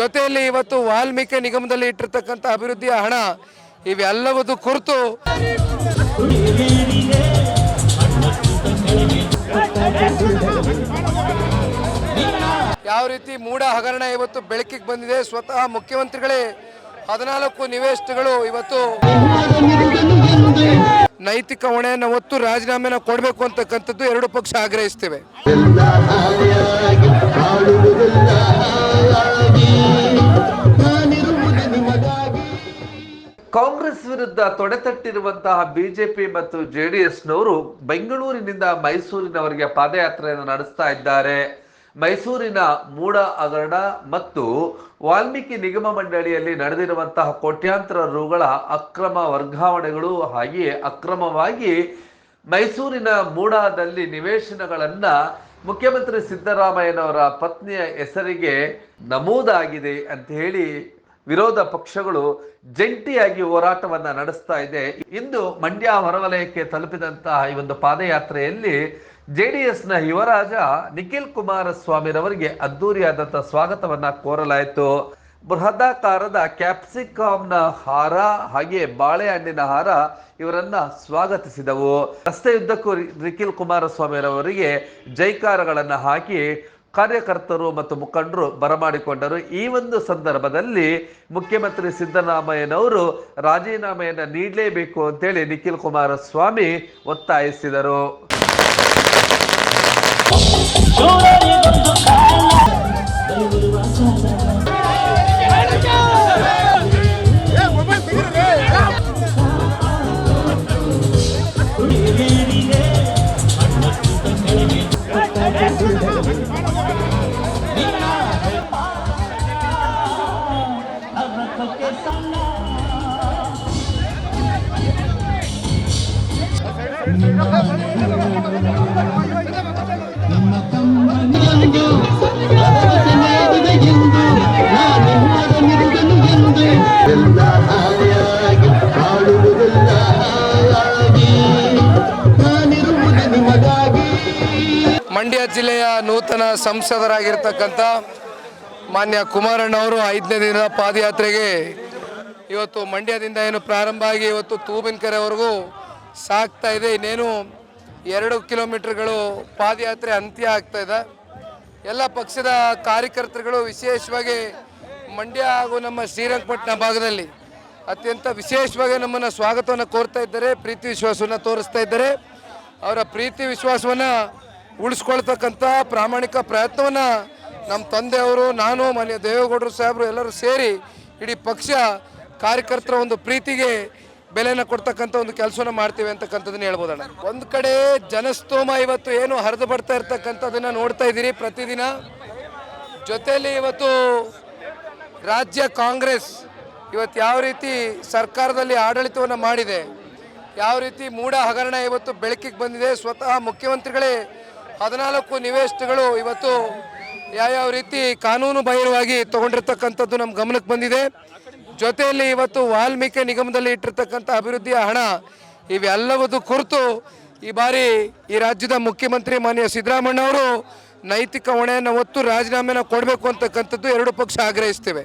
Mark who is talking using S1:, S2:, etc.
S1: ಜೊತೆಯಲ್ಲಿ ಇವತ್ತು ವಾಲ್ಮೀಕಿ ನಿಗಮದಲ್ಲಿ ಇಟ್ಟಿರ್ತಕ್ಕಂಥ ಅಭಿವೃದ್ಧಿಯ ಹಣ ಇವೆಲ್ಲವದು ಕುರಿತು ಯಾವ ರೀತಿ ಮೂಡ ಹಗರಣ ಇವತ್ತು ಬೆಳಕಿಗೆ ಬಂದಿದೆ, ಸ್ವತಃ ಮುಖ್ಯಮಂತ್ರಿಗಳೇ ಹದಿನಾಲ್ಕು ನಿವೇಶನಗಳು ಇವತ್ತು ನೈತಿಕ ಹೊಣೆಯನ್ನು ಹೊತ್ತು ರಾಜೀನಾಮೆನ ಕೊಡಬೇಕು ಅಂತಕ್ಕಂಥದ್ದು ಎರಡು ಪಕ್ಷ ಆಗ್ರಹಿಸ್ತೇವೆ.
S2: ಕಾಂಗ್ರೆಸ್ ವಿರುದ್ಧ ತೊಡೆತಟ್ಟಿರುವಂತಹ ಬಿಜೆಪಿ ಮತ್ತು ಜೆಡಿಎಸ್ನವರು ಬೆಂಗಳೂರಿನಿಂದ ಮೈಸೂರಿನವರಿಗೆ ಪಾದಯಾತ್ರೆಯನ್ನು ನಡೆಸ್ತಾ ಇದ್ದಾರೆ. ಮೈಸೂರಿನ ಮೂಡ ಹಗರಣ ಮತ್ತು ವಾಲ್ಮೀಕಿ ನಿಗಮ ಮಂಡಳಿಯಲ್ಲಿ ನಡೆದಿರುವಂತಹ ಕೋಟ್ಯಾಂತರ ರುಗಳ ಅಕ್ರಮ ವರ್ಗಾವಣೆಗಳು ಹಾಗೆಯೇ ಅಕ್ರಮವಾಗಿ ಮೈಸೂರಿನ ಮೂಡಾದಲ್ಲಿ ನಿವೇಶನಗಳನ್ನ ಮುಖ್ಯಮಂತ್ರಿ ಸಿದ್ದರಾಮಯ್ಯನವರ ಪತ್ನಿಯ ಹೆಸರಿಗೆ ನಮೂದಾಗಿದೆ ಅಂತ ಹೇಳಿ ವಿರೋಧ ಪಕ್ಷಗಳು ಜಂಟಿಯಾಗಿ ಹೋರಾಟವನ್ನ ನಡೆಸ್ತಾ ಇದೆ. ಇಂದು ಮಂಡ್ಯ ಹೊರವಲಯಕ್ಕೆ ತಲುಪಿದಂತಹ ಈ ಒಂದು ಪಾದಯಾತ್ರೆಯಲ್ಲಿ ಜೆಡಿಎಸ್ನ ಯುವರಾಜ ನಿಖಿಲ್ ಕುಮಾರಸ್ವಾಮಿರವರಿಗೆ ಅದ್ದೂರಿಯಾದಂತಹ ಸ್ವಾಗತವನ್ನ ಕೋರಲಾಯಿತು. ಬೃಹದಾಕಾರದ ಕ್ಯಾಪ್ಸಿಕಾಮ್ನ ಹಾರ ಹಾಗೆ ಬಾಳೆಹಣ್ಣಿನ ಹಾರ ಇವರನ್ನ ಸ್ವಾಗತಿಸಿದವು. ರಸ್ತೆಯುದ್ದಕ್ಕೂ ನಿಖಿಲ್ ಕುಮಾರಸ್ವಾಮಿರವರಿಗೆ ಜೈಕಾರಗಳನ್ನ ಹಾಕಿ ಕಾರ್ಯಕರ್ತರು ಮತ್ತು ಮುಖಂಡರು ಬರಮಾಡಿಕೊಂಡರು. ಈ ಒಂದು ಸಂದರ್ಭದಲ್ಲಿ ಮುಖ್ಯಮಂತ್ರಿ ಸಿದ್ದರಾಮಯ್ಯನವರು ರಾಜೀನಾಮೆಯನ್ನು ನೀಡಲೇಬೇಕು ಅಂತೇಳಿ ನಿಖಿಲ್ ಕುಮಾರಸ್ವಾಮಿ ಒತ್ತಾಯಿಸಿದರು.
S1: ಮಂಡ್ಯ ಜಿಲ್ಲೆಯ ನೂತನ ಸಂಸದರಾಗಿರ್ತಕ್ಕಂಥ ಮಾನ್ಯ ಕುಮಾರಣ್ಣ ಅವರು ಐದನೇ ದಿನದ ಪಾದಯಾತ್ರೆಗೆ ಇವತ್ತು ಮಂಡ್ಯದಿಂದ ಏನು ಪ್ರಾರಂಭ ಆಗಿ ಇವತ್ತು ತೂಬಿನಕೆರೆವರೆಗೂ ಸಾಗ್ತಾ ಇದೆ. ಇನ್ನೇನು ಎರಡು ಕಿಲೋಮೀಟರ್ಗಳು ಪಾದಯಾತ್ರೆ ಅಂತ್ಯ ಆಗ್ತಾ ಇದೆ. ಎಲ್ಲ ಪಕ್ಷದ ಕಾರ್ಯಕರ್ತರುಗಳು ವಿಶೇಷವಾಗಿ ಮಂಡ್ಯ ಹಾಗೂ ನಮ್ಮ ಶ್ರೀರಂಗಪಟ್ಟಣ ಭಾಗದಲ್ಲಿ ಅತ್ಯಂತ ವಿಶೇಷವಾಗಿ ನಮ್ಮನ್ನು ಸ್ವಾಗತವನ್ನು ಕೋರ್ತಾ ಇದ್ದಾರೆ. ಪ್ರೀತಿ ವಿಶ್ವಾಸವನ್ನು ತೋರಿಸ್ತಾ ಇದ್ದಾರೆ. ಅವರ ಪ್ರೀತಿ ವಿಶ್ವಾಸವನ್ನು ಉಳಿಸ್ಕೊಳ್ತಕ್ಕಂಥ ಪ್ರಾಮಾಣಿಕ ಪ್ರಯತ್ನವನ್ನು ನಮ್ಮ ತಂದೆಯವರು ನಾನು, ಮಾನ್ಯ ದೇವೇಗೌಡರು ಸಾಹೇಬರು ಎಲ್ಲರೂ ಸೇರಿ ಇಡೀ ಪಕ್ಷ ಕಾರ್ಯಕರ್ತರ ಒಂದು ಪ್ರೀತಿಗೆ ಬೆಲೆನ ಕೊಡ್ತಕ್ಕಂಥ ಒಂದು ಕೆಲಸವನ್ನ ಮಾಡ್ತೀವಿ ಅಂತಕ್ಕಂಥದ್ದನ್ನ ಹೇಳ್ಬೋದಣ್ಣ. ಒಂದು ಕಡೆ ಜನಸ್ತೋಮ ಇವತ್ತು ಏನು ಹರಿದು ಬರ್ತಾ ಇರ್ತಕ್ಕಂಥದ್ದನ್ನ ನೋಡ್ತಾ ಇದ್ದೀರಿ. ಪ್ರತಿದಿನ ಜೊತೆಯಲ್ಲಿ ಇವತ್ತು ರಾಜ್ಯ ಕಾಂಗ್ರೆಸ್ ಇವತ್ತು ಯಾವ ರೀತಿ ಸರ್ಕಾರದಲ್ಲಿ ಆಡಳಿತವನ್ನು ಮಾಡಿದೆ, ಯಾವ ರೀತಿ ಮೂಢ ಹಗರಣ ಇವತ್ತು ಬೆಳಕಿಗೆ ಬಂದಿದೆ, ಸ್ವತಃ ಮುಖ್ಯಮಂತ್ರಿಗಳೇ ಹದಿನಾಲ್ಕು ನಿವೇಶನಗಳು ಇವತ್ತು ಯಾವ್ಯಾವ ರೀತಿ ಕಾನೂನು ಬಾಹಿರವಾಗಿ ತಗೊಂಡಿರ್ತಕ್ಕಂಥದ್ದು ನಮ್ಮ ಗಮನಕ್ಕೆ ಬಂದಿದೆ. ಜೊತೆಯಲ್ಲಿ ಇವತ್ತು ವಾಲ್ಮೀಕಿ ನಿಗಮದಲ್ಲಿ ಇಟ್ಟಿರ್ತಕ್ಕಂಥ ಅಭಿವೃದ್ಧಿಯ ಹಣ ಇವೆಲ್ಲವದು ಕುರಿತು ಈ ಬಾರಿ ಈ ರಾಜ್ಯದ ಮುಖ್ಯಮಂತ್ರಿ ಮಾನ್ಯ ಸಿದ್ದರಾಮಣ್ಣ ಅವರು ನೈತಿಕ ಹೊಣೆಯನ್ನು ಒತ್ತು ರಾಜೀನಾಮೆನ ಕೊಡಬೇಕು ಅಂತಕ್ಕಂಥದ್ದು ಎರಡು ಪಕ್ಷ ಆಗ್ರಹಿಸ್ತೇವೆ.